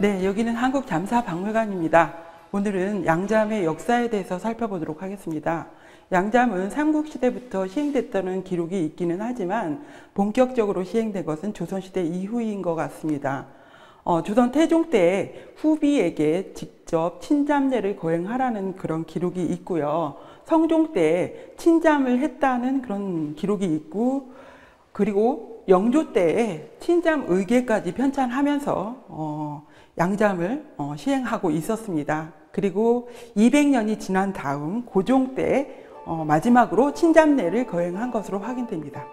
네, 여기는 한국잠사박물관입니다. 오늘은 양잠의 역사에 대해서 살펴보도록 하겠습니다. 양잠은 삼국시대부터 시행됐다는 기록이 있기는 하지만 본격적으로 시행된 것은 조선시대 이후인 것 같습니다. 어, 조선 태종 때 후비에게 직접 친잠례를 거행하라는 그런 기록이 있고요. 성종 때 친잠을 했다는 그런 기록이 있고 그리고 영조 때에 친잠 의계까지 편찬하면서 어, 양잠을 어, 시행하고 있었습니다. 그리고 200년이 지난 다음 고종 때 어, 마지막으로 친잠례를 거행한 것으로 확인됩니다.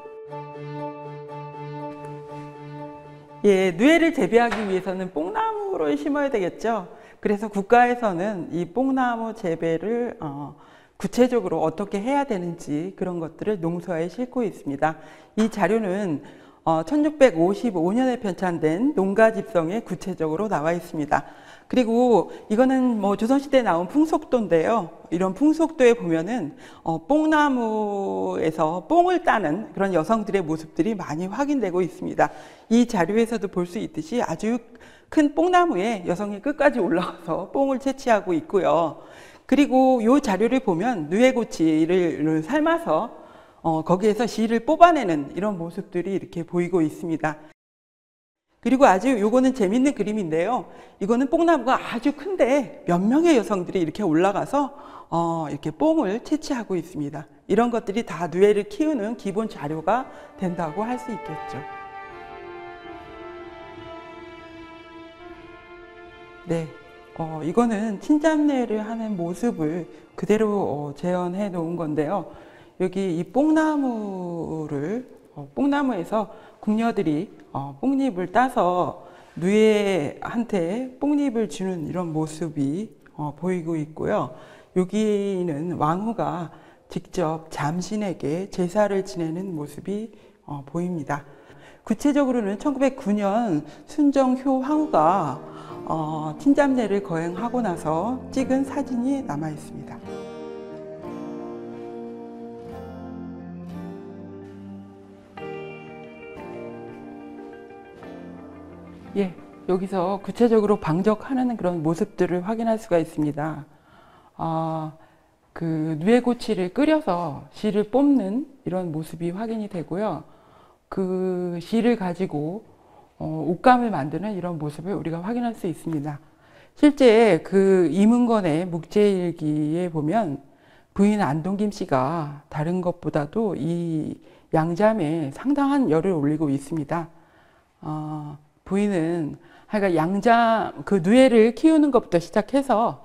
예, 누에를 재배하기 위해서는 뽕나무를 심어야 되겠죠. 그래서 국가에서는 이 뽕나무 재배를 어, 구체적으로 어떻게 해야 되는지 그런 것들을 농서에 싣고 있습니다. 이 자료는 어, 1655년에 편찬된 농가 집성에 구체적으로 나와 있습니다. 그리고 이거는 뭐 조선시대에 나온 풍속도인데요. 이런 풍속도에 보면은 어, 뽕나무에서 뽕을 따는 그런 여성들의 모습들이 많이 확인되고 있습니다. 이 자료에서도 볼 수 있듯이 아주 큰 뽕나무에 여성이 끝까지 올라가서 뽕을 채취하고 있고요. 그리고 이 자료를 보면 누에고치를 삶아서 어, 거기에서 실을 뽑아내는 이런 모습들이 이렇게 보이고 있습니다. 그리고 아주 요거는 재밌는 그림인데요. 이거는 뽕나무가 아주 큰데 몇 명의 여성들이 이렇게 올라가서 어, 이렇게 뽕을 채취하고 있습니다. 이런 것들이 다 누에를 키우는 기본 자료가 된다고 할 수 있겠죠. 네. 어, 이거는 친잡례를 하는 모습을 그대로 어, 재현해 놓은 건데요. 여기 이 뽕나무를 어, 뽕나무에서 궁녀들이 어, 뽕잎을 따서 누에한테 뽕잎을 주는 이런 모습이 어, 보이고 있고요. 여기는 왕후가 직접 잠신에게 제사를 지내는 모습이 어, 보입니다. 구체적으로는 1909년 순정효 황후가 어, 친잡례를 거행하고 나서 찍은 사진이 남아 있습니다. 예, 여기서 구체적으로 방적하는 그런 모습들을 확인할 수가 있습니다. 아, 그 누에고치를 끓여서 실을 뽑는 이런 모습이 확인이 되고요. 그 실을 가지고 어, 옷감을 만드는 이런 모습을 우리가 확인할 수 있습니다. 실제 그 이문건의 묵제일기에 보면 부인 안동김 씨가 다른 것보다도 이 양잠에 상당한 열을 올리고 있습니다. 어, 부인은 하여간 양잠 그 누에를 키우는 것부터 시작해서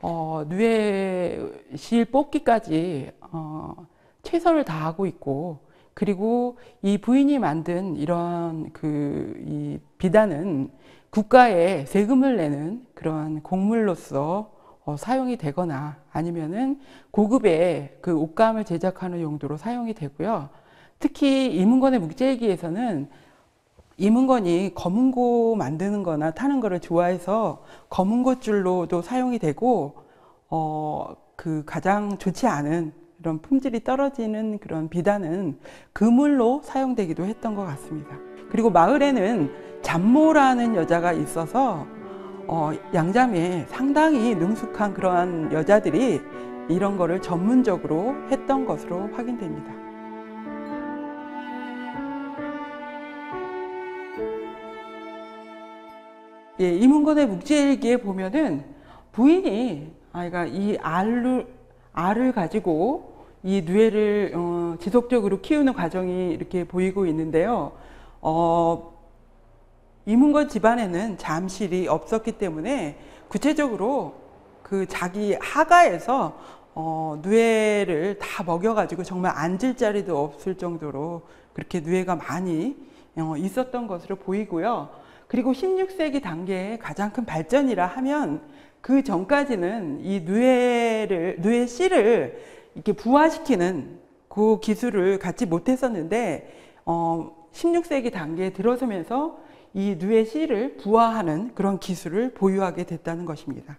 어, 누에 실 뽑기까지 어, 최선을 다하고 있고 그리고 이 부인이 만든 이런 그 이 비단은 국가에 세금을 내는 그런 곡물로서 어, 사용이 되거나 아니면은 고급의 그 옷감을 제작하는 용도로 사용이 되고요. 특히 이문건의 묵제일기에서는 이문건이 검은고 만드는 거나 타는 거를 좋아해서 검은고 줄로도 사용이 되고 어, 그 가장 좋지 않은 이런 품질이 떨어지는 그런 비단은 그물로 사용되기도 했던 것 같습니다. 그리고 마을에는 잠모라는 여자가 있어서 어, 양잠에 상당히 능숙한 그러한 여자들이 이런 거를 전문적으로 했던 것으로 확인됩니다. 예, 이문건의 묵지일기에 보면은 부인이 아이가 이 알을 알을 가지고 이 누에를 어, 지속적으로 키우는 과정이 이렇게 보이고 있는데요. 어, 이문건 집안에는 잠실이 없었기 때문에 구체적으로 그 자기 하가에서 어, 누에를 다 먹여가지고 정말 앉을 자리도 없을 정도로 그렇게 누에가 많이 어, 있었던 것으로 보이고요. 그리고 16세기 단계의 가장 큰 발전이라 하면 그 전까지는 이 누에를, 누에 씨를 이렇게 부화시키는 그 기술을 갖지 못했었는데, 어, 16세기 단계에 들어서면서 이 누에 씨를 부화하는 그런 기술을 보유하게 됐다는 것입니다.